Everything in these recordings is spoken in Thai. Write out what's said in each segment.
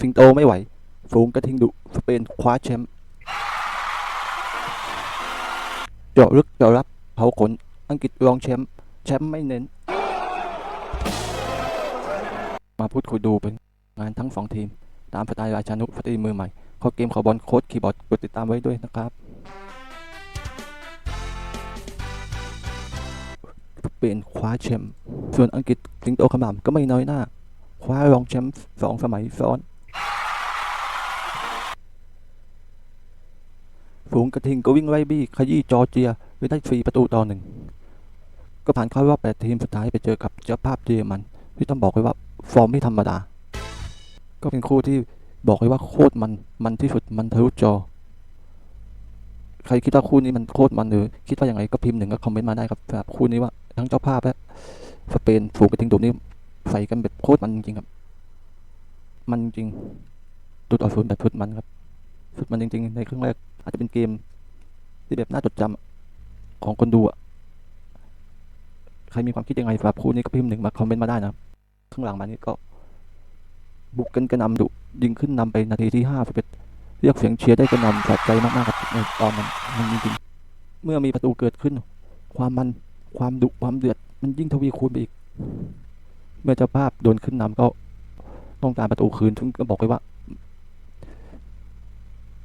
สิงโตไม่ไหว ฝูงกระทิงดุสเปนคว้าแชมป์เจาะลึกเจาะรับเผาขน อังกฤษรองแชมป์แชมป์ไม่เน้น มาพูดคุยดูเป็นงานทั้งสองทีม ตามสไตล์ราชานุสตีมือใหม่ข้อเกมขอบอลโค้ดคีย์บอร์ดกดติดตามไว้ด้วยนะครับเปนคว้าแชมป์ส่วนอังกฤษสิงโตขมำก็ไม่น้อยหน้า คว้ารองแชมป์สองสมัยซ้อน ฝูงกระทิงก็วิ่งไล่บี้ขยี้จอร์เจียไปได้ฟรีประตูต่อหนึ่งก็ผ่านเข้ารอบแปดทีมสุดท้ายไปเจอกับเจ้าภาพเยอรมันที่ต้องบอกไว้ว่าฟอร์มไม่ธรรมดา ก็เป็นคู่ที่บอกไว้ว่าโคตรมันมันที่สุดมันทะลุจอ ใครคิดว่าคู่นี้มันโคตรมันหรือคิดว่าอย่างไรก็พิมพ์หนึ่งก็คอมเมนต์มาได้ครับสำหรับคู่นี้ว่าทั้งเจ้าภาพและสเปนฝูงกระทิงดุนี่ใส่กันแบบโคตรมันจริงครับ มันจริงดูต่อศูนย์แบบสุดมันครับสุดมันจริง ๆ ในครึ่งแรก อาจจะเป็นเกมที่แบบน่าจดจำอะของคนดูอะใครมีความคิดยังไงสำหรับคู่นี้ก็พิมพ์หนึ่งมาคอมเมนต์มาได้นะครับข้างหลังมานี้ก็ บุกกันกระนำดุยิงขึ้นนำไปนาทีที่ห้าสิบเอ็ดเรียกเสียงเชียร์ได้กระนำสะใจมากๆครับในตอนนั้นมันจริงเมื่อมีประตูเกิดขึ้น ความมันความดุความเดือด มันยิ่งทวีคูณไปอีก เมื่อเจ้าภาพโดนขึ้นนำก็ต้องการประตูคืนซึ่งก็บอกไว้ว่า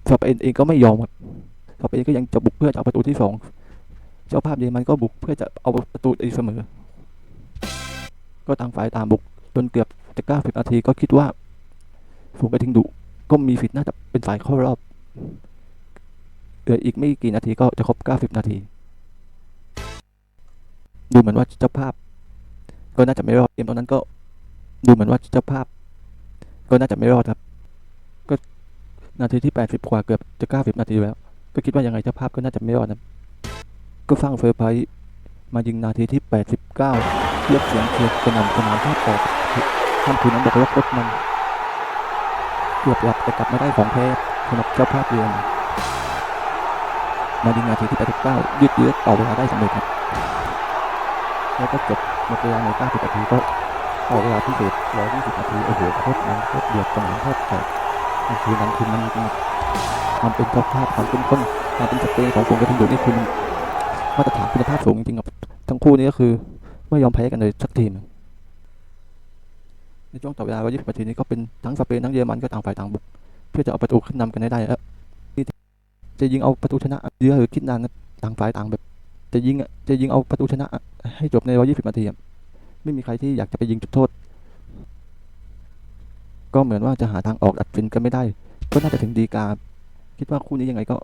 สเปนเองก็ไม่ยอมครับสเปนก็ยังจะบุกเพื่อจะเอาประตูที่สองเจ้าภาพเยอรมันก็บุกเพื่อจะเอาประตูตีเสมอ ก็ต่างฝ่ายต่างบุกจนเกือบจะเก้าสิบนาทีก็คิดว่าฝูงกระทิงดุก็มีสิทธิ์น่าจะเป็นฝ่ายเข้ารอบเหลืออีกไม่กี่นาทีก็จะครบเก้าสิบนาที ดูเหมือนว่าเจ้าภาพ ก็น่าจะไม่รอดเกมตอนนั้นก็ ดูเหมือนว่าเจ้าภาพ ก็น่าจะไม่รอดครับ นาทีที่แปดสิบกว่าเกือบจะเก้าสิบนาทีแล้ว ก็คิดว่ายังไงเจ้าภาพก็น่าจะไม่รอดนะ ก็ฟังเฟอร์ไพรส์มายิงนาทีที่แปดสิบเรียกเสียงเชียร์กระหน่ำสนามแทบแตกท่านคืนนั้นบอกว่าโคตรมันเกือบหลับแต่กลับมาได้ของแพ้สำหรับเจ้าภาพเยือนมายิงนาทีที่ 89 ยืดเยื้อต่อเวลาได้สำเร็จครับแล้วก็จบหมดเวลาใน 90 นาทีก็ต่อเวลาพิเศษ120 นาทีโอ้โหโคตรมันโคตรเดือดสนามแทบแตก คือนั้นคือมันจริงๆความเป็นเจ้าภาพความเข้มข้นความเป็นสเปนของฝูงกระทิงดุนี่คือมันมาตรฐานคุณภาพสูงจริงๆครับทั้งคู่นี้ก็คือไม่ยอมแพ้กันเลยสักทีมในช่วงต่อเวลา120นาทีนี้ก็เป็นทั้งสเปนทั้งเยอรมันก็ต่างฝ่ายต่างบุกเพื่อจะเอาประตูขึ้นนำกันให้ได้แล้วจะยิงเอาประตูชนะเยอะหรือคิดนานต่างฝ่ายต่างแบบ จะยิงจะยิงเอาประตูชนะ ให้จบใน120นาทีไม่มีใครที่อยากจะไปยิงจุดโทษ ก็เหมือนว่าจะหาทางออกตัดสินกันไม่ได้ ก็น่าจะถึงดีกา คิดว่าคู่นี้ยังไงก็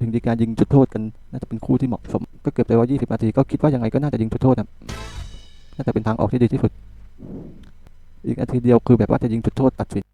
ถึงดีกายิงจุดโทษกัน น่าจะเป็นคู่ที่เหมาะสม ก็เกือบไปว่า 20 นาที ก็คิดว่ายังไงก็น่าจะยิงจุดโทษนะน่าจะเป็นทางออกที่ดีที่สุด อีกนาทีเดียวคือแบบว่าจะยิงจุดโทษตัดสิน